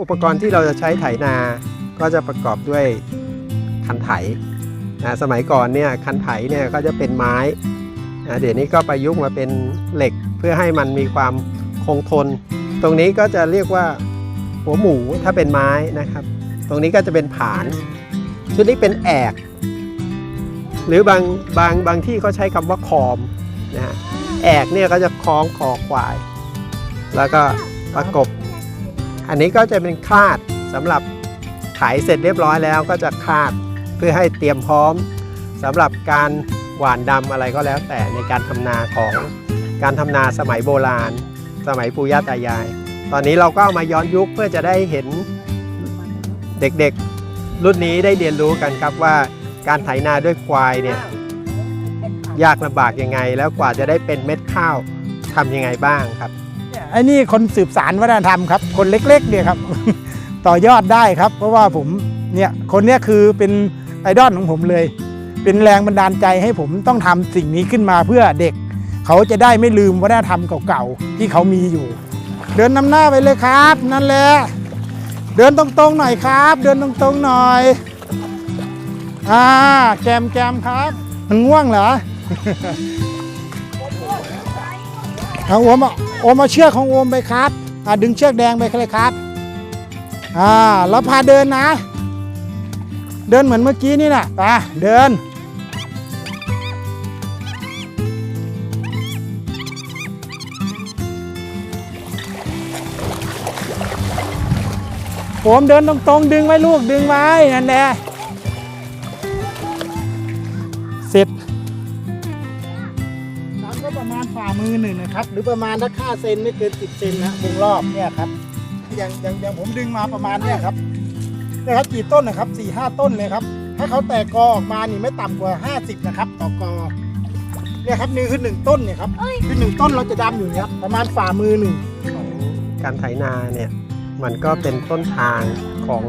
อุปกรณ์ที่เราจะใช้ไถนา ก็จะประกอบด้วยคันไถนะสมัยก่อนเนี่ยคันไถเนี่ยก็จะเป็นไม้นะเดี๋ยวนี้ก็ประยุกต์มาเป็นเหล็กเพื่อให้มันมีความคงทน ตรงนี้ก็จะเรียกว่าหัวหมูถ้าเป็นไม้นะครับ ตรงนี้ก็จะเป็นผานชุดนี้เป็นแอกหรือบางบางบางที่เขาใช้คำว่าคอมนะฮะแอกเนี่ยก็จะคล้องคอควาย แล้วก็ประกบ อันนี้ก็จะเป็นคาดสำหรับไถเสร็จเรียบร้อยแล้วก็จะคาดเพื่อให้เตรียมพร้อมสำหรับการหว่านดำอะไรก็แล้ว แต่ในการทำนาของการทำนาสมัยโบราณ สมัยปู่ย่าตายาย ตอนนี้เราก็เอามาย้อนยุคเพื่อจะได้เห็นเด็กๆ รุ่นนี้ได้เรียนรู้กันครับว่าการไถนาด้วยควายเนี่ยยากลำบากยังไง แล้วกว่าจะได้เป็นเม็ดข้าวทำยังไงบ้างครับ ไอ้นี่คนสืบสารวัฒนธรรมครับ คนเล็กๆเนี่ยครับ ต่อยอดได้ครับ เพราะว่าผมเนี่ยคนเนี้ยคือเป็นไอดอลของผมเลย เป็นแรงบันดาลใจให้ผมต้องทำสิ่งนี้ขึ้นมาเพื่อเด็ก เขาจะได้ไม่ลืมวัฒนธรรมเก่าๆที่เขามีอยู่ เดินนำหน้าไปเลยครับ นั่นแหละเดินตรงๆหน่อยครับ เดินตรงๆหน่อยอ่าแกมแกมครับ มันง่วงเหรอ เอาโอมอาโอมเอาเชือกของโอมไปครับอ่าดึงเชือกแดงไปเลยครับอ่าแล้วพาเดินนะ เดินเหมือนเมื่อกี้นี่นะไปเดินผมเดินตรงๆดึงไว้ลูกดึงไว้นั่นแหละ ประมาณฝ่ามือหนึ่งนะครับ หรือประมาณถ้าค่าเซนไม่เกิน10เซนนะวงรอบเนี่ยครับอย่างอย่างอย่างผมดึงมาประมาณเนี่ยครับเนี่ยครับกี่ต้นนะครับ4ี่ห้าต้นเลยครับ ถ้าเขาแตกกอออกมานี่ไม่ต่ำกว่า50นะครับต่อกอเนี่ยครับนี่คือหนึ่งต้นเนี่ยครับคือหนึ่งต้นเราจะดำอยู่เนี่ยครับประมาณฝ่ามือหนึ่งของการไถนาเนี่ยมันก็เป็นต้นทางของ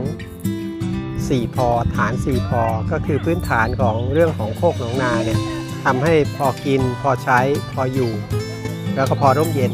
4พอฐาน4พอก็คือพื้นฐานของเรื่องของโคกหนองนาเนี่ย ทำให้พอกินพอใช้พออยู่ แล้วก็พอร่มเย็น